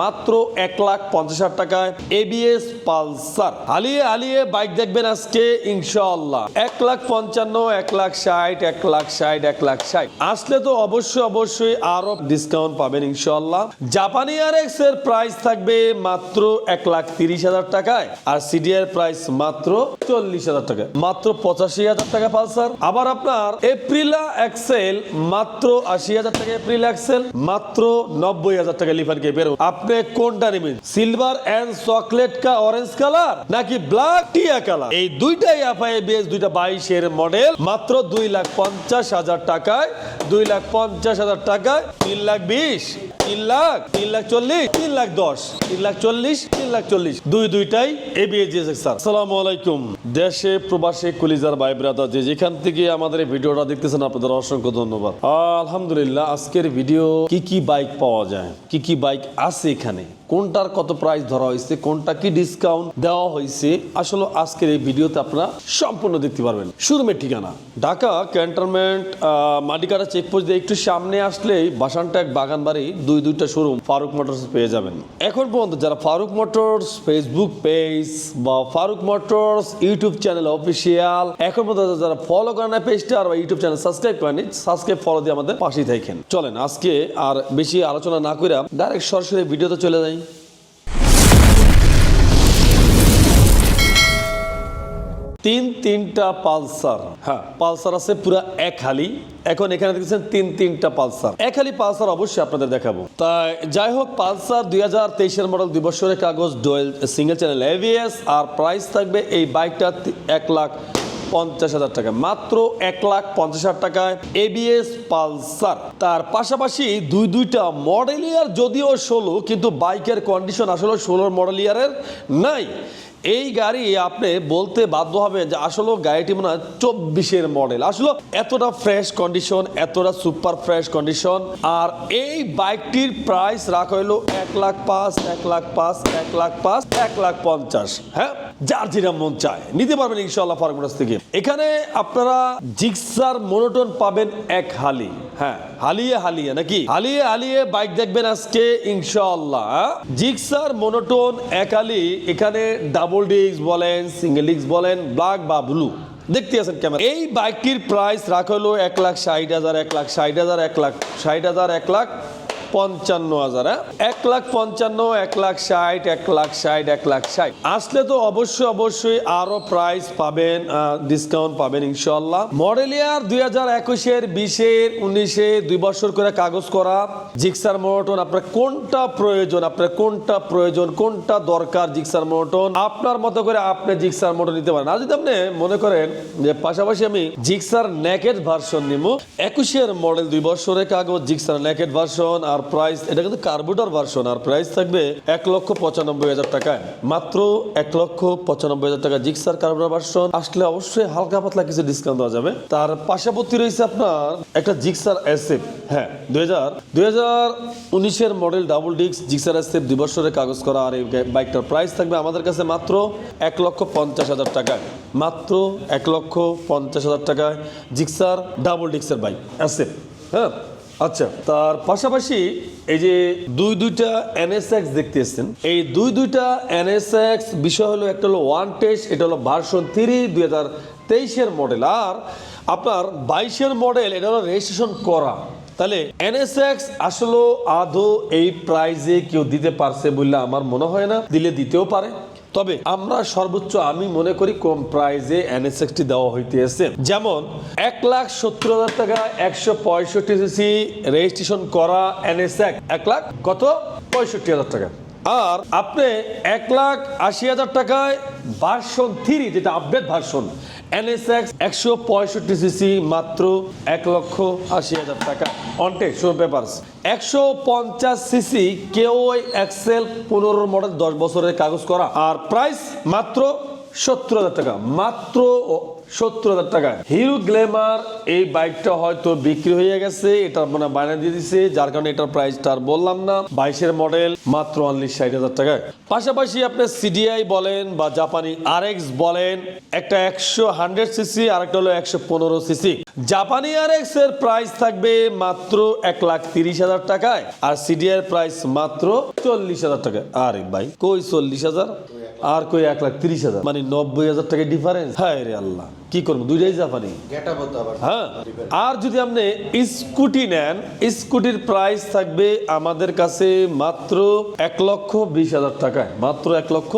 মাত্র এক লাখ পঞ্চাশ হাজার টাকায় এবিএস পালসার। হালিয়ে হালিয়ে বাইক দেখবেন আজকে, ইনশাআল্লাহ। এক লাখ পঞ্চান্ন, এক লাখ ষাট, এক লাখ ষাট, এক লাখ ষাট। আসলে তো অবশ্যই অবশ্যই আরও ডিসকাউন্ট পাবেন, ইনশাআল্লাহ। জাপানি আর এক্সের প্রাইস থাকবে মাত্র এক লাখ তিরিশ হাজার টাকায়। আর সিডিআর প্রাইস মাত্র চল্লিশ হাজার টাকা মাত্র পঁচাশি হাজার টাকা পালসার। আবার আপনার এপ্রিলা এক্সেল মাত্র আশি হাজার টাকা এপ্রিল এক্সেল মাত্র নব্বই হাজার টাকা লিফার কে বেরো আপনি কোনটা নেবেন? সিলভার এন্ড চকলেট কা অরেঞ্জ কালার নাকি ব্ল্যাক টিয়া কালার এই দুইটাই এফআই বিএস দুইটা বাইশের মডেল মাত্র দুই লাখ পঞ্চাশ হাজার টাকায়, দুই লাখ পঞ্চাশ হাজার টাকায় তিন লাখ বিশ। তিন লাখ তিন লাখ চল্লিশ, তিন লাখ দশ, তিন লাখ চল্লিশ, তিন লাখ চল্লিশ। দুই দুইটাই এবিএস স্যার সালামু আলাইকুম। দেশে, প্রবাসে, কলিজার ভাই ব্রাদার যে যেখান থেকে আমাদের এই ভিডিওটা দেখতেছেন, আপনাদের অসংখ্য ধন্যবাদ। আলহামদুলিল্লাহ, আজকের ভিডিও কি কি বাইক পাওয়া যায়? কি কি বাইক আছে এখানে? কোনটার কত প্রাইস ধরা হয়েছে, কোনটা কি ডিসকাউন্ট দেওয়া হয়েছে, আসলে আজকের এই ভিডিওতে আপনারা সম্পূর্ণ দেখতে পারবেন। শোরুমের ঠিকানা, ঢাকা ক্যান্টনমেন্ট মাটিকাটা চেকপোস্ট দিয়ে একটু সামনে আসলেই বাসানটাক বাগান বাড়ি দুই দুইটা শোরুম ফারুক মোটরস পেয়ে যাবেন। এখন পর্যন্ত যারা ফারুক মোটরস ফেসবুক পেজ বা Faruk motors YouTube channel official এখন পর্যন্ত যারা ফলো করেন না পেজটা আর ইউটিউব চ্যানেল সাবস্ক্রাইব করেনি সাবস্ক্রাইব ফলো দিয়ে আমাদের পাশেই থাকেন। চলেন, আজকে আর বেশি আলোচনা না করে ডাইরেক্ট সরাসরি ভিডিওতে চলে যাই। তিন তিনটা পালসার। হ্যাঁ। পালসার আছে পুরো এক হালি। এখন এখানে দেখছেন তিন তিনটা পালসার। এক হালি পালসার অবশ্যই আপনাদের দেখাবো। তাই যাই হোক পালসার দুই হাজার তেইশের মডেল দুই বছরের কাগজ ডোয়েল সিঙ্গেল চ্যানেল এভিএস আর প্রাইস থাকবে এই বাইকটা এক লাখ পঞ্চাশ হাজার টাকা। মাত্র এক লাখ পঞ্চাশ হাজার টাকায় এবিএস পালসার। তার পাশাপাশি দুই দুইটা মডেল ইয়ার যদিও ষোলো কিন্তু বাইকের কন্ডিশন আসলে ষোলোর মডেল ইয়ারের নাই। এই গাড়ি আপনি বলতে বাধ্য হবে যে আসলে গাড়িটি মনে হয় চব্বিশের মডেল আসলে এতটা ফ্রেশ কন্ডিশন এতটা সুপার ফ্রেশ কন্ডিশন আর এই বাইকটির প্রাইস রাখা হইল এক লাখ পাঁচ, এক লাখ পাঁচ, এক লাখ পাঁচ, এক লাখ পঞ্চাশ। হ্যাঁ? যার যেটা মন চায়। নিতে পারবেন ইনশাল্লাহ ফার্মোটাস থেকে। এখানে আপনারা জিক্সার মনোটন পাবেন এক হালি। হ্যাঁ হালিয়ে হালিয়ে, নাকি? হালিয়ে হালিয়ে বাইক দেখবেন আজকে ইনশাআল্লাহ জিক্সার মনোটোন এক হালি, এখানে ডাবল ডিস্ক বলেন, সিঙ্গেল ডিস্ক বলেন, ব্ল্যাক বা ব্লু। দেখতে আছেন ক্যামেরা। এই বাইকটির প্রাইস রাখা হলো এক লাখ ষাট হাজার, এক লাখ ষাট হাজার, এক লাখ ষাট হাজার, এক লাখ পঞ্চান্ন হাজার হ্যাঁ? এক লাখ পঞ্চান্ন, এক লাখ ষাট, এক লাখ ষাট, এক লাখ ষাট। আসলে তো অবশ্যই অবশ্যই আরও প্রাইস পাবেন ডিসকাউন্ট পাবেন ইনশাল্লাহ মডেল ইয়ার দুই হাজার একুশের, বিশের উনিশে দুই বছর করে কাগজ করা। জিক্সার মোটন আপনার কোনটা প্রয়োজন, আপনার কোনটা প্রয়োজন, কোনটা দরকার জিক্সার মোটন আপনার মতো করে আপনি জিক্সার মোটর নিতে পারেন। আর যদি আপনি মনে করেন যে পাশাপাশি আমি জিক্সার নেকেট ভার্সন নিব একুশের মডেল দুই বছরের কাগজ, জিক্সার নেকেট ভার্সন আর প্রাইস এটা কিন্তু কার্বুটার ভার্সন আর প্রাইস থাকবে এক লক্ষ পঁচানব্বই হাজার টাকায়। মাত্র এক লক্ষ পঁচানব্বই হাজার টাকা জিক্সার কার্বুটার ভার্সন আসলে অবশ্যই হালকা পাতলা কিছু ডিসকাউন্ট দেওয়া যাবে। তার পাশাপাশি রয়েছে আপনার একটা জিক্সার এসএফ হ্যাঁ দুই হাজার দুই হাজার উনিশের মডেল ডাবল ডিক্স জিক্সার এসএফ দুই বছরের কাগজ করা, আর এই বাইকটার প্রাইস থাকবে আমাদের কাছে মাত্র এক লক্ষ পঞ্চাশ হাজার টাকায়। মাত্র এক লক্ষ পঞ্চাশ হাজার টাকায় জিক্সার ডাবল ডিক্সের বাইক এসএফ হ্যাঁ আচ্ছা তার পাশাপাশি এই যে দুই দুইটা এনএসএক্স দেখতে এসছেন। এই দুই দুইটা এনএসএক্স বিষয় হলো, একটা হলো ওয়ান টেস্ট, এটা হলো ভার্সন থ্রি দুই হাজার তেইশের মডেল। আর আপনার বাইশের মডেল, এটা হলো রেজিস্ট্রেশন করা। তাহলে এনএসএক্স আসলে আদৌ এই প্রাইজে কেউ দিতে পারছে বললে আমার মনে হয় না, দিলে দিতেও পারে। তবে আমরা সর্বোচ্চ আমি মনে করি কম প্রাইজে এনএসএক্সটি দেওয়া হইতেছে। যেমন এক লাখ সত্তর হাজার টাকা একশো পঁয়ষট্টি সিসি রেজিস্ট্রেশন করা এনএসএক্স এক লাখ কত? পঁয়ষট্টি হাজার টাকা। আর আপনি এক লাখ আশি হাজার টাকায় ভার্সন থ্রি, যেটা আপডেট ভার্সন এনএসএক্স একশো পঁয়ষট্টি সিসি মাত্র এক লক্ষ আশি হাজার টাকা। অনটেক শো পেপারস একশো পঞ্চাশ সিসি কেউ এক্সেল পনেরো মডেল দশ বছরের কাগজ করা। আর প্রাইস মাত্র সত্তর হাজার টাকা। মাত্র সত্তর হাজার টাকা। হিরো গ্ল্যামার এই বাইকটা হয়তো বিক্রি হয়ে গেছে, এটা মানে বায়না দিয়ে দিছে, যার কারণে এটার প্রাইসটা আর বললাম না। বাইশের মডেল মাত্র অনলি ষাট হাজার টাকায়। পাশাপাশি আপনি সিডিআই বলেন বা জাপানি আর বলেন, একটা একশো হান্ড্রেড সিসি আর একটা হলো একশো পনেরো সিসি জাপানি আর এর প্রাইস থাকবে মাত্র এক লাখ তিরিশ হাজার টাকায়, আর সিডিআই এর প্রাইস মাত্র চল্লিশ হাজার টাকায়। আরে ভাই, কই চল্লিশ হাজার? আর কই এক লাখ তিরিশ হাজার? মানে নব্বই হাজার টাকা ডিফারেন্স হ্যাঁ রে আল্লাহ। কি করব? দুইটাই জাপানি। হ্যাঁ। আর যদি আপনি স্কুটি নেন স্কুটির প্রাইস থাকবে আমাদের কাছে মাত্র এক লক্ষ বিশ হাজার টাকায়। মাত্র এক লক্ষ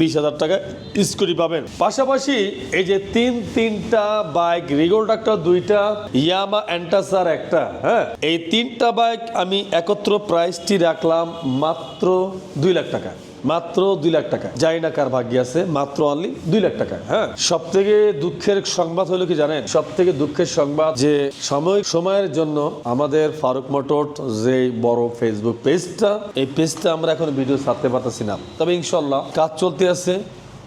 বিশ হাজার টাকা স্কুটি পাবেন। পাশাপাশি এই যে তিন তিনটা বাইক রিগোল ডাক্তার দুইটা ইয়ামা অ্যান্টাসার একটা হ্যাঁ? এই তিনটা বাইক আমি একত্র প্রাইসটি রাখলাম মাত্র দুই লাখ টাকা মাত্র দুই লাখ টাকা। যাই না কার ভাগ্যে আছে? মাত্র অনলি দুই লাখ টাকা। হ্যাঁ? সব থেকে দুঃখের সংবাদ হলো কি জানেন? সব থেকে দুঃখের সংবাদ যে সময় সময়ের জন্য আমাদের ফারুক মোটর যে বড় ফেসবুক পেজটা এই পেজটা আমরা এখন ভিডিও ছাড়তে পারতেছি না। তবে ইনশাল্লাহ কাজ চলতে আছে।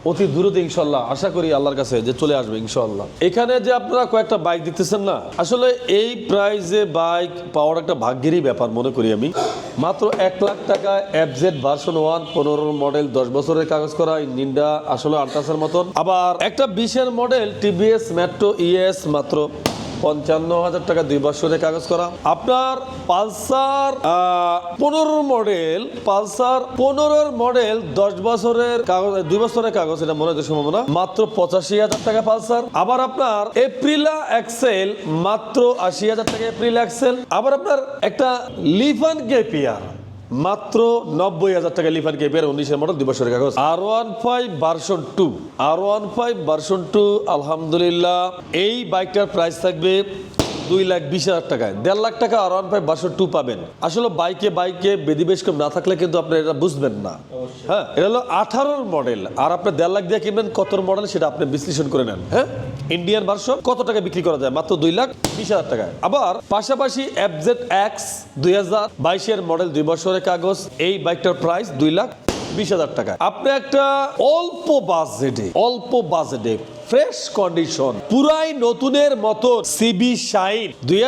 অতি দূরতে ইনশাল্লাহ আশা করি আল্লাহর কাছে যে চলে আসবে ইনশাল্লাহ এখানে যে আপনারা কয়েকটা বাইক দিতেছেন না, আসলে এই প্রাইজে বাইক পাওয়ার একটা ভাগ্যেরই ব্যাপার মনে করি আমি। মাত্র এক লাখ টাকা এফজেড ভার্সন ওয়ান পনেরো মডেল দশ বছরের কাগজ করা নিন্ডা আসলে আল্ট্রাসের মতন। আবার একটা বিশের মডেল টিভিএস মেট্রো ইএস মাত্র পঞ্চান্ন হাজার টাকা দুই বছরের কাগজ করা। আপনার পালসার পনেরো মডেল, পালসার পনেরোর মডেল দশ বছরের কাগজ, দুই বছরের কাগজ, এটা মনে হতে সম্ভাবনা মাত্র পঁচাশি হাজার টাকা পালসার। আবার আপনার এপ্রিলা এক্সেল, মাত্র আশি হাজার টাকা এপ্রিল এক্সেল। আবার আপনার একটা লিফান কেপিয়ার মাত্র নব্বই হাজার টাকা লিফান কেপের উনিশের মডেল দুই বছরের কাগজ। আর ওয়ান ফাইভ ভার্সন টু আর ওয়ান ফাইভ ভার্সন টু আলহামদুলিল্লাহ, এই বাইকটার প্রাইস থাকবে দুই লাখ বিশ হাজার টাকায়। দেড় লাখ টাকা আর ওয়ান ফাইভ ভার্সন টু পাবেন। আসলে বাইকে বাইকে বেদিবেশ কম না থাকলে কিন্তু আপনি এটা বুঝবেন না। হ্যাঁ এটা হলো আঠারোর মডেল আর আপনি দেড় লাখ দিয়ে কিনবেন কত মডেল সেটা আপনি বিশ্লেষণ করে নেন। হ্যাঁ? ইন্ডিয়ান ভার্সন কত টাকা বিক্রি করা যায়? মাত্র দুই লাখ বিশ হাজার টাকায়। আবার পাশাপাশি এফজেড এক্স দুই হাজার বাইশের মডেল দুই বছরের কাগজ এই বাইকটার প্রাইস দুই লাখ বিশ হাজার টাকা আপনি একটা অল্প বাজেটে অল্প বাজেটে ফ্রেশ কন্ডিশন। পুরাই নতুনের মতো সিবি শাইন। দুই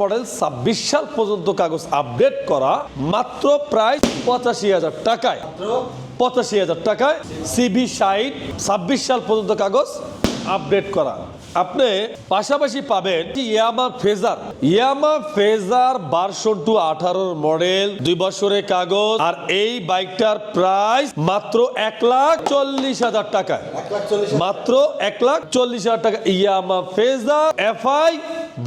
মডেল ছাব্বিশ সাল পর্যন্ত কাগজ আপডেট করা, মাত্র প্রায় পঁচাশি হাজার টাকায়। পঁচাশি হাজার টাকায় সিবি শাইন ছাব্বিশ সাল পর্যন্ত কাগজ আপডেট করা। আপনি পাশাপাশি পাবেন ইয়ামা ফেজার। ইয়ামা ফেজার বারশো টু আঠারোর মডেল দুই বছরের কাগজ আর এই বাইকটার প্রাইস মাত্র এক লাখ চল্লিশ হাজার টাকায়। চল্লিশ মাত্র এক লাখ চল্লিশ হাজার টাকা। Yamaha Fazer FI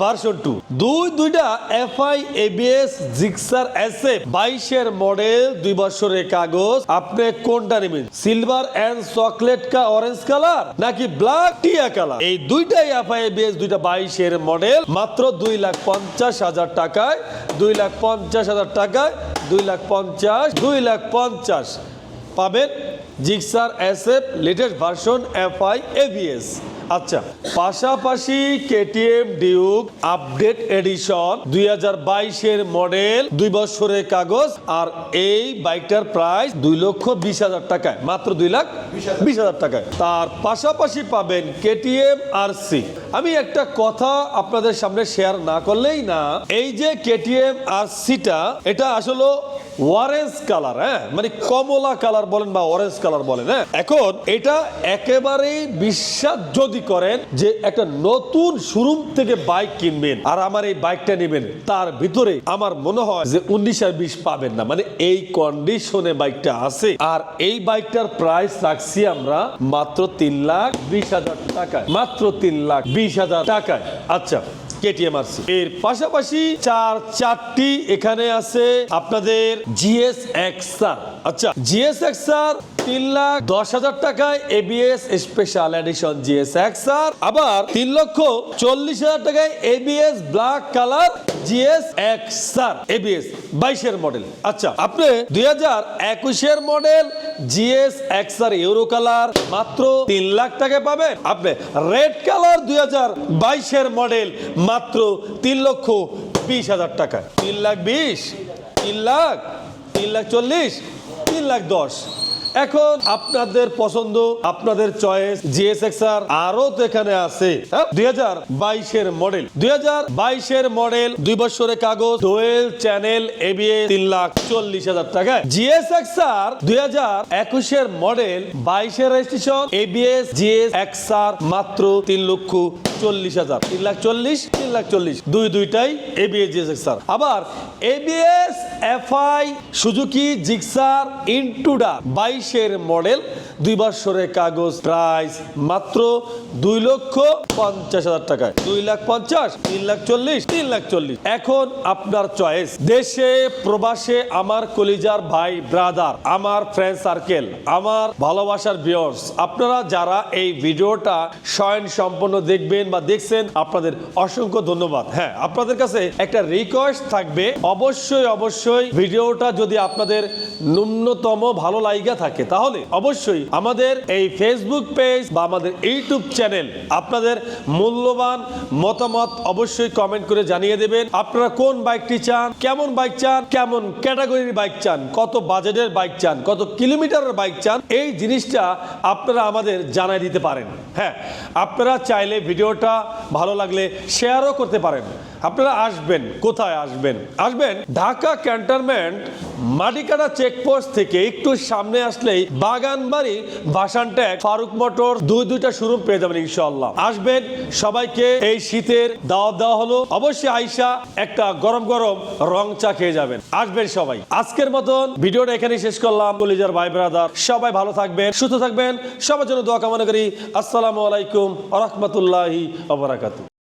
version two দুই দুইটা এফআই, এবিএস, জিক্সার, এসএফ, বাইশের মডেল দুই বছরের কাগজ। আপনি কোনটা নেবেন? সিলভার এন্ড চকলেট কা অরেঞ্জ কালার নাকি ব্ল্যাক টিয়া কালার এই দুইটাই এফআই, এবিএস, দুইটা বাইশের মডেল মাত্র দুই লাখ পঞ্চাশ হাজার টাকায়, দুই লাখ পঞ্চাশ হাজার টাকায়, দুই লাখ পঞ্চাশ, দুই লাখ পঞ্চাশ। পাবেন Gixxer, SF latest version FI ABS আচ্ছা পাশাপাশি কেটিএম ডিউক আপডেট এডিশন দুই হাজার বাইশের মডেল, দুই বছরের কাগজ, আর এই বাইকটার প্রাইস দুই লক্ষ বিশ হাজার টাকায়, মাত্র দুই লাখ বিশ হাজার টাকায়। তার পাশাপাশি পাবেন কেটিএম আর সি আমি একটা কথা আপনাদের সামনে শেয়ার না করলেই না, এই যে কেটিএম আর সিটা এটা আসলে অরেঞ্জ কালার হ্যাঁ? মানে কমলা কালার বলেন বা অরেঞ্জ কালার বলেন হ্যাঁ? এখন এটা একেবারেই বিশ্বাস যদি করেন যে একটা নতুন শোরুম থেকে বাইক কিনবেন আর আমার এই বাইকটা নেবেন। তার ভিতরে আমার মনে হয় যে উনিশ আর বিশ পাবেন না। মানে এই কন্ডিশনে বাইকটা আছে। আর এই বাইকটার প্রাইস রাখছি আমরা মাত্র তিন লাখ বিশ হাজার টাকায়। মাত্র তিন লাখ বিশ হাজার টাকায়। আচ্ছা কেটিএম এর পাশাপাশি চার চারটি এখানে আছে আপনাদের জিএস এক্সার আচ্ছা জিএস এক্সার তিন লাখ দশ হাজার টাকায় ABS special edition GS X R আবার তিন লক্ষ চল্লিশ হাজার টাকায় ABS black colour GS X R ABS বাইশের মডেল। আচ্ছা আপনি দুই হাজার একুশের model GS X R euro colour মাত্র তিন লাখ টাকা পাবেন। আপনি রেড কালার দুই হাজার বাইশের মডেল মাত্র তিন লক্ষ বিশ হাজার টাকা তিন লাখ বিশ, তিন লাখ তিন লাখ চল্লিশ, তিন লাখ দশ। এখন আপনাদের পছন্দ, আপনাদের চয়েস জিএসএক্স আর আরও তো এখানে আছে। দুই হাজার বাইশের মডেল দুই হাজার বাইশের মডেল দুই বছরের কাগজ ডোয়েল চ্যানেল এবিএ তিন লাখ চল্লিশ হাজার টাকা। জিএসএক্স আর দুই হাজার একুশের মডেল বাইশের registration ABS GS X R মাত্র তিন লক্ষ চল্লিশ হাজার। তিন লাখ চল্লিশ, তিন লাখ চল্লিশ। দুই দুইটাই এবিএস জিএসএক্স আর আবার এবিএস এফআই সুজুকি জিক্সার ইন্টুডা বাইশের মডেল, দুই বছরের কাগজ প্রাইস মাত্র দুই লক্ষ পঞ্চাশ হাজার টাকায়। দুই লাখ পঞ্চাশ, তিন লাখ চল্লিশ, তিন লাখ চল্লিশ। এখন আপনার চয়েস দেশে, প্রবাসে আমার কলিজার ভাই ব্রাদার আমার ফ্রেন্ড সার্কেল আমার ভালোবাসার বিয়র্স আপনারা যারা এই ভিডিওটা স্বয়ং সম্পন্ন দেখবেন বা দেখছেন, আপনাদের অসংখ্য ধন্যবাদ। হ্যাঁ আপনাদের কাছে একটা রিকোয়েস্ট থাকবে। অবশ্যই অবশ্যই ভিডিওটা যদি আপনাদের ন্যূনতম ভালো লাইগা থাকে তাহলে অবশ্যই আমাদের এই ফেসবুক পেজ বা আমাদের ইউটিউব চ্যানেল আপনাদের মূল্যবান মতামত অবশ্যই কমেন্ট করে জানিয়ে দেবেন। আপনারা কোন বাইকটি চান, কেমন বাইক চান, কেমন ক্যাটাগরির বাইক চান, কত বাজেটের বাইক চান, কত কিলোমিটারের বাইক চান, এই জিনিসটা আপনারা আমাদের জানাই দিতে পারেন। হ্যাঁ আপনারা চাইলে ভিডিওটা ভালো লাগলে শেয়ারও করতে পারেন। আপনারা আসবেন, কোথায় আসবেন? আসবেন ঢাকা ক্যান্টনমেন্ট মাটিকাটা চেকপোস্ট থেকে একটু সামনে আসলেই বাগানবাড়ি ভাসান ট্যাগ, ফারুক মোটর, দুই দুইটা শোরুম পেয়ে যাবেন ইনশাল্লাহ আসবেন, সবাইকে এই শীতের দাওয়াত দেওয়া হলো। অবশ্যই আইসা একটা গরম গরম রং চা খেয়ে যাবেন। আসবেন সবাই। আজকের মতন ভিডিওটা এখানেই শেষ করলাম। কলিজার ভাই ব্রাদার, সবাই ভালো থাকবেন, সুস্থ থাকবেন। সবার জন্য দোয়া কামনা করি। আসসালামু আলাইকুম রহমতুল্লাহি আবরাকাতু